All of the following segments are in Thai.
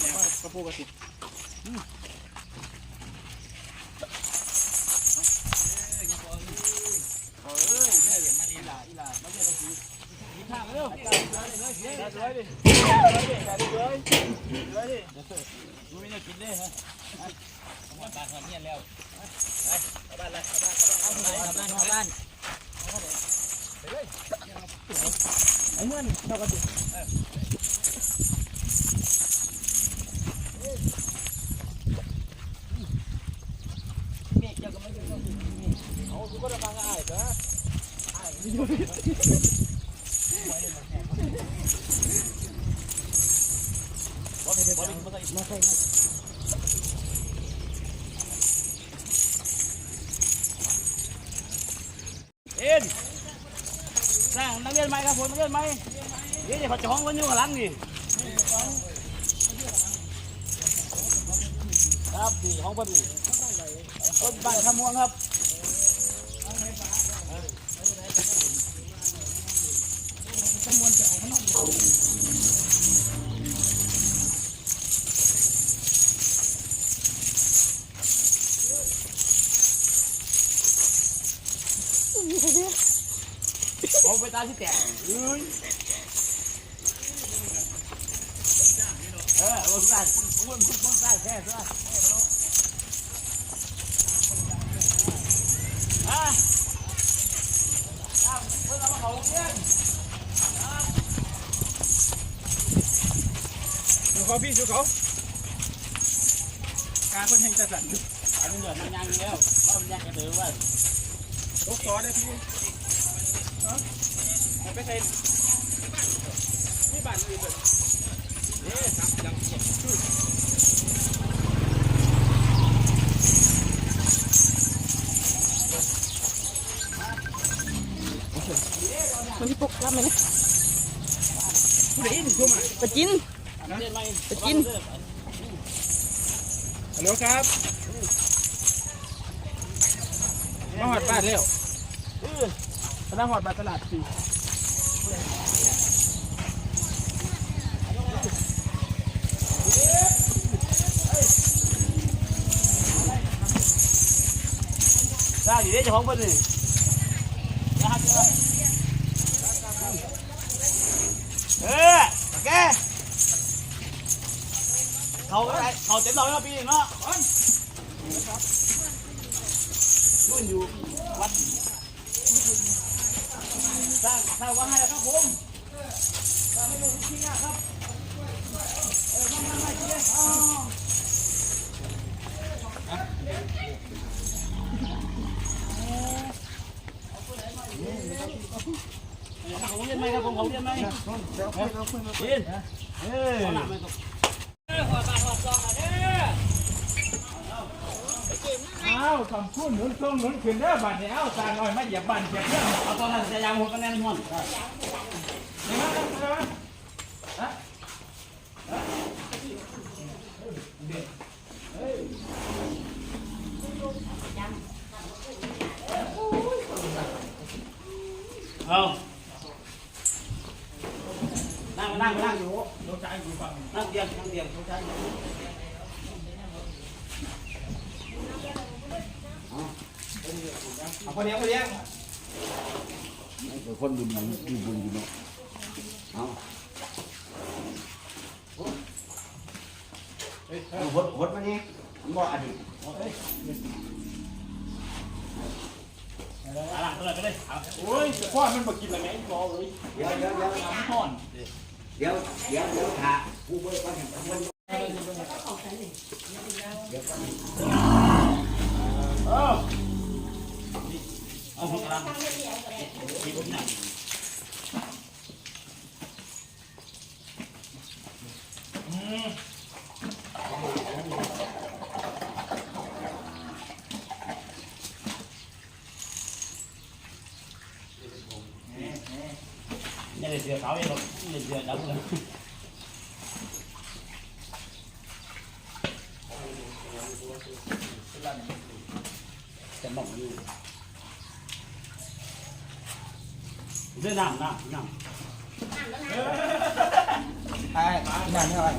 เลยนี่เนี่ยกระปูกระติบเอ้ยเนี่ยเดี๋ยวมาอีหลาอีหลามาเรียกกระสีมีทางเร็วได้เลยดิได้เลยดิได้เลยได้เลยดิมึงไม่ได้กินเลยฮะบ้านบ้านเนี่ยแล้วไปบ้านเลยบ้านบ้านบ้านบ้าน ไอ้เมื่อนเราก็ดูเมฆเจ้าก็ไม่ได้เอาดูก็ระวังอ้ายเด้ออ้าย บ่ได้บ่ได้บ่ได้เอ็นสร้างนักเรียนใหม่ครับผมนักเรียนใหม่นี่เดี๋ยวเขาจะห้องกันอยู่ข้างหลังนี่ครับดีห้องพอดีคนบ้านขมวงครับขมวงจะออกมาหน่อย เอาไปตามที่แตกเอ้ยเออวงการวงวงการแค่ซะอะครับเพิ่งเอามาเขาเพี้ยนดูเขาพี่ดูเขาการเพิ่งให้จัดสรรอันนี้เดือดมันยังแล้วว่ามันยังกระตือว่า ตกซอได้พี่ผมไม่เคยนี่บ้านอื่นเลยเอ๊ะทำยังชื่อมันที่ปลุกรับไหมเนี่ยผู้ใดอินเข้ามาไปกินไปกินฮัลโหลครับ มาหอดบ้านแล้วเออมานั่งหอดบ้านตลาดสิได้ดีเด้เจ้าของเพิ่นนี่เออโอเคเขาก็ได้เขาเต็มเราแล้วปีเนาะ นอยู่วัดสร้างสร้างวัดให้แล้วครับผมสร้างให้ลูที่นี่ครับเออมามามาเชียร์อ๋อเขาเรียนไหมครับผมเขาเรียนไหมเรียนเออ อ้าว คำพูดหนุนทรงหนุนขึ้นเด้อบัดเนี้เอาตาหน่อยมาเหยียบบันเหยียบเรื่องเอาตอนนั้นจะยางหัวกันแน่นอนเห็นไหมเห็นไหมเอานั่งนั่งนั่งอยู่ลงใจอยู่ฝั่งนั่งเตียงนั่งเตียงเขาใช้ เอาคนเดียวคนเดียวคนดูดีดูบุญอยู่เนาะเอาเอาหดหดมานี่มันบ่อดีตหลังเลยไปเลยเอาโอ้ยพ่อมันบ่กินอะไรไหมรอเลยเดี๋ยวเดี๋ยวเดี๋ยวน้ำห่อนเดี๋ยวเดี๋ยวเดี๋ยวถ่าผู้บริการแห่งมันเออ เอาหัวกลางมีคนหนักนี่เลยเสือเขาเองหรอกนี่เสือดำเลย จะมองอยู่เรื่องน้ำน้ำน้ำไอ้นั่นเท่าไหร่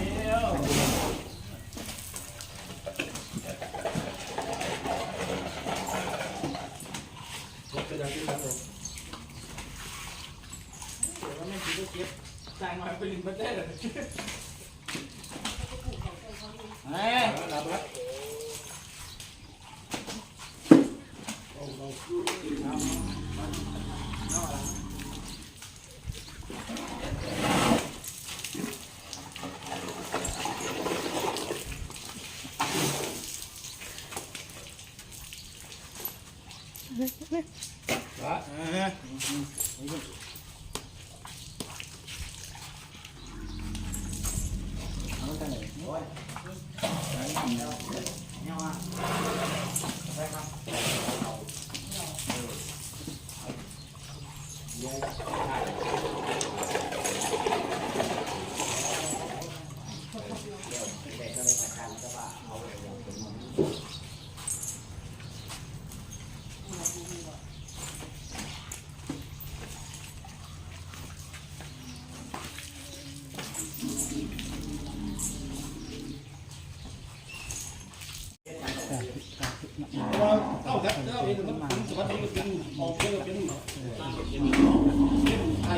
จ่ายมาไปลินประเทศเลยเฮ้ย ทักที่มี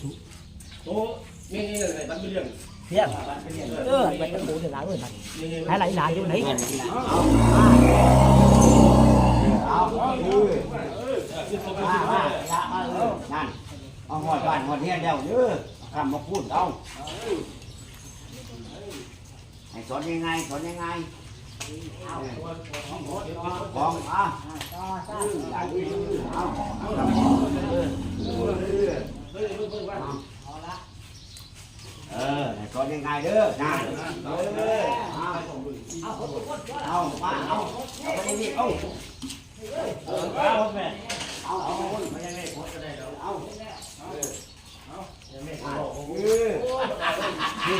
สุโอ้นี่นี่อะไรบ้านเป็นเรื่องเที่ยงเอ หอดบ้านหอดเฮียนแล้วเด้อคำมาพูดเอาให้สอนยังไงสอนยังไงกองอะเอาเออสอนยังไงเด้อนั่นเออเอาเอามาเอาเอาไปนี่เอาเอาเอาแม่เอาเอาไม่ได้ไม่พอจะได้เอาเอาเออ นี่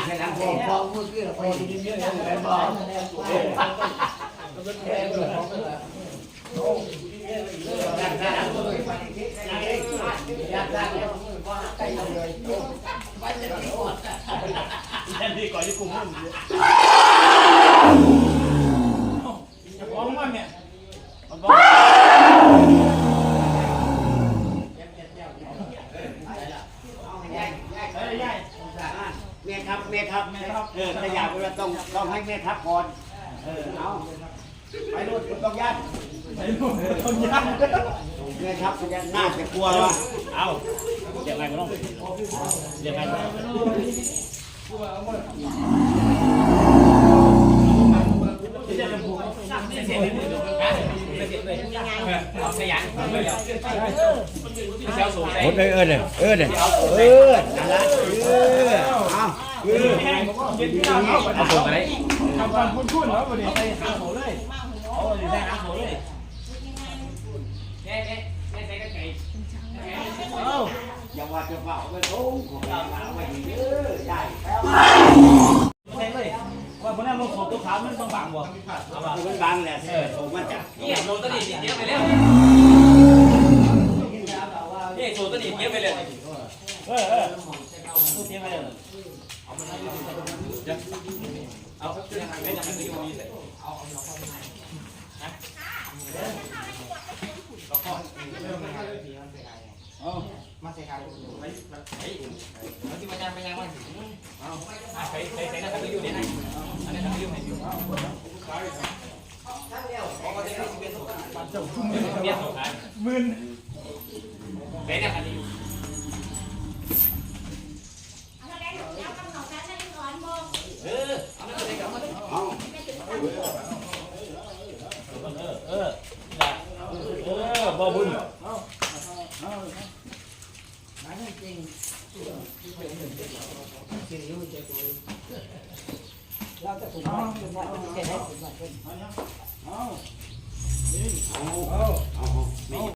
ใช่แล้วพอพอมือกี้เราไปกินเยอะเลยบอกแม่ทัพแม่ทัพแม่ทัพเออถ้าอยากเราต้องต้อง ให้แม่ทัพก่อน เออ เอาไปนู่นต้องยัดไอ้หนุ่มคนยากแม่ทัพจะน่าจะกลัววะเอาเดี๋ยวไงก็ต้องเดี๋ยวไงก็ต้องขยันไม่ยอมเซลสูงหมดเลยเออเนี่ยเออเนี่ยเออนั่นละเออเอาเออเย็นที่เราเอาเอาสูงอะไร ทำความคุ้นคุ้นแล้ววันนี้ไปหาโหเลยเอาได้หาโหเลยแค่แค่แค่ใส่กระไก่เอาอย่าว่าจะเฝ้าไปทุ่งของเราหาไปดีเด้อใหญ่ใส่เลยว่าพนั้นมันขอบตัวขาวมันบางๆบ่เอาบ่มันบางแหละเออมันจะเนี่ยโซตนี่เดี๋ยวไปแล้วนี่โซตนี่เดี๋ยวไปเลยเออเออพูดเดี๋ยวไปเลยเอาไม่ได้ไม่อยู่นี่เลย ใส่ใส่ใส่นั่นก็อยู่นี่นะอันนี้ก็อยู่ในอยู่เมียสงขายมึนเป็นอย่างนี้เออเอามาเลยเอามาเลยเอาเออเออบ่บุญ